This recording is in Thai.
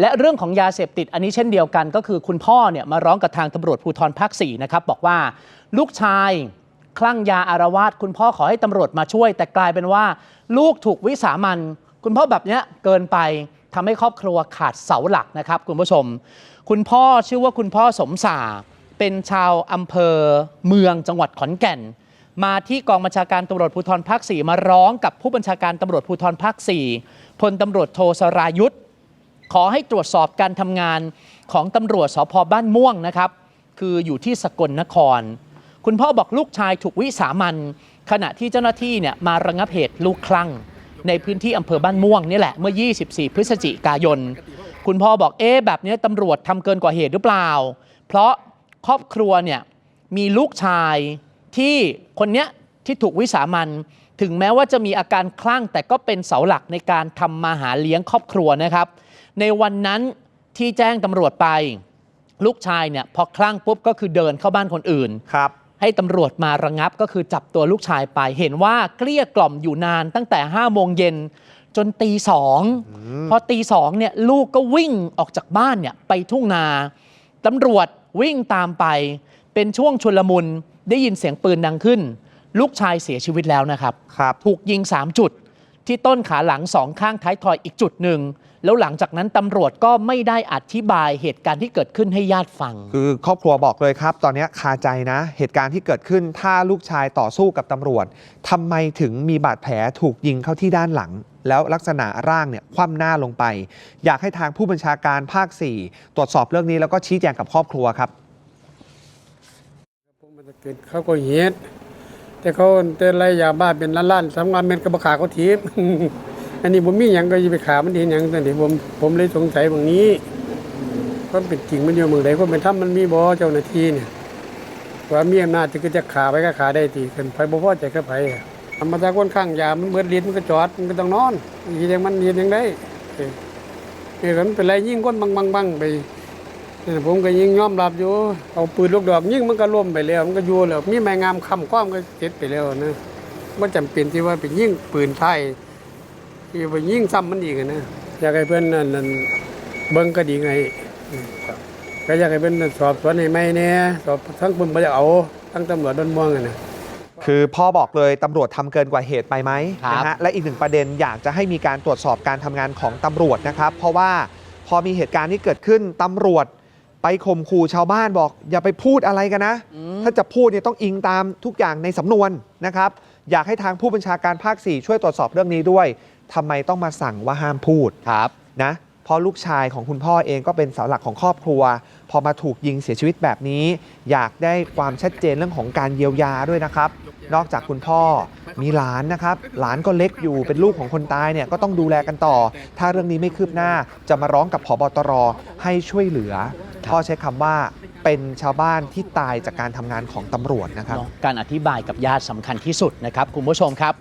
และเรื่องของยาเสพติดอันนี้เช่นเดียวกัน ก็คือคุณพ่อเนี่ยมาร้องกับทางตำรวจภูธรภาค4นะครับบอกว่าลูกชายคลั่งยาอารวาสคุณพ่อขอให้ตำรวจมาช่วย แต่กลายเป็นว่า ลูกถูกวิสามันคุณพ่อแบบเนี้ยเกินไปทำให้ครอบครัวขาดเสาหลักนะครับ คุณผู้ชม คุณพ่อชื่อว่าคุณพ่อสมศาเป็นชาวอำเภอเมืองจังหวัดขอนแก่น มาที่กองบัญชาการตำรวจภูธรภาค 4 มาร้องกับผู้บัญชาการตำรวจภูธรภาค 4พลตำรวจโทสรายุทธ ขอให้ตรวจสอบการทำงานของตำรวจสพบ้านม่วงนะครับ คืออยู่ที่สกลนคร คุณพ่อบอกลูกชายถูกวิสามันขณะที่เจ้าหน้าที่เนี่ยมาระงับเหตุลูกคลั่ง ในพื้นที่อำเภอบ้านม่วงนี่แหละเมื่อ 24 พฤศจิกายน คุณพ่อบอกเอ๊ะแบบนี้ตำรวจทำเกินกว่าเหตุหรือเปล่า เพราะครอบครัวเนี่ยมีลูกชายที่คนเนี้ยที่ถูกวิสามันถึงแม้ว่าจะมีอาการคลั่งแต่ก็เป็นเสาหลักในการทำมาหาเลี้ยงครอบครัวนะครับ ในวันนั้นที่แจ้งตำรวจไป ลูกชายเนี่ยพอคลั่งปุ๊บก็คือเดินเข้าบ้านคนอื่น ครับ ให้ตำรวจมาระงับก็คือจับตัวลูกชายไป เห็นว่าเกลี้ยกล่อมอยู่นานตั้งแต่5้าโมงเย็นจนตีสองพอตีสองเนี่ยลูกก็วิ่งออกจากบ้านเนี่ยไปทุ่งนาตำรวจวิ่งตามไป เป็นช่วงชุลมุนได้ยินเสียงปืนดังขึ้น ลูกชายเสียชีวิตแล้วนะครับ ครับ ถูกยิง 3 จุด ที่ต้นขาหลังสองข้างท้ายทอยอีกจุดหนึ่ง แล้วหลังจากนั้นตำรวจก็ไม่ได้อธิบายเหตุการณ์ที่เกิดขึ้นให้ญาติฟัง คือครอบครัวบอกเลยครับ ตอนนี้คาใจนะ เหตุการณ์ที่เกิดขึ้นถ้าลูกชายต่อสู้กับตำรวจทำไมถึงมีบาดแผลถูกยิงเข้าที่ด้านหลัง แล้วลักษณะร่างเนี่ยคว่ำหน้าลงไป อยากให้ทางผู้บัญชาการภาค 4 ตรวจสอบเรื่องนี้แล้วก็ชี้แจงกับครอบครัวครับผมมันจะเกิดเขาก็เหตุ แต่เขาแต่ไรยาบ้าเป็นล้านๆสำงานเป็นกระบขาเขาทีบอันนี้ผมมีอย่างก็ยิไปขามันเห็นอย่างแต่นี่ผมผมเลยสงสัยบางนี้ก็เป็นจริงมันอยู่เมืองใดก็เป็นถ้ำมันมีบ่เจ้าหน้าที่เนี่ยว่ามีอำนาจจะก็จะขาไปก็ขาได้ตีกันไปบ่พอใจก็ไปธรรมดาคนข้างยามันเบิดลิ้นมันก็จอดมันก็ต้องนอนยีอย่างมันยีอย่างได้เอ้ยเอ้ยมันเป็นไรยิ่งก้นบังบังบังไป ผมก็ยิงยอมรับอยู่ เอาปืนลูกดอกยิงมันก็ล่มไปแล้ว มันก็อยู่แล้วมีไม้งามคำคว้ามก็เจ็ดไปแล้วนะว่าจำเป็นที่ว่าไปยิงปืนไทยที่ไปยิงซ้ำมันอีกอะนะอยากให้เพื่อนนั่นนั่นเบิ้งก็ดีไงอืมครับก็อยากให้เพื่อนนั่นสอบสวนให้ไหมเนี่ยสอบทั้งปืนไปเอาทั้งตำรวจโดนม่วงอะนะคือพ่อบอกเลยตำรวจทำเกินกว่าเหตุไปไหมครับนะฮะและอีกหนึ่งประเด็นอยากจะให้มีการตรวจสอบการทำงานของตำรวจนะครับ เพราะว่าพอมีเหตุการณ์ที่เกิดขึ้นตำรวจ ไปข่มขู่ชาวบ้านบอก อย่าไปพูดอะไรกันนะ ถ้าจะพูดเนี่ยต้องอิงตามทุกอย่างในสำนวนนะครับ อยากให้ทางผู้บัญชาการภาค 4 ช่วยตรวจสอบเรื่องนี้ด้วยทำไมต้องมาสั่งว่าห้ามพูดครับนะเพราะลูกชายของคุณพ่อเองก็เป็นเสาหลักของครอบครัว พอมาถูกยิงเสียชีวิตแบบนี้ อยากได้ความชัดเจนเรื่องของการเยียวยาด้วยนะครับ นอกจากคุณพ่อมีหลานนะครับ หลานก็เล็กอยู่เป็นลูกของคนตายเนี่ยก็ต้องดูแลกันต่อ ถ้าเรื่องนี้ไม่คืบหน้าจะมาร้องกับผบตรให้ช่วยเหลือ พ่อใช้คำว่าเป็นชาวบ้านที่ตายจากการทำงานของตำรวจนะครับ เนอะการอธิบายกับญาติสำคัญที่สุดนะครับ คุณผู้ชมครับ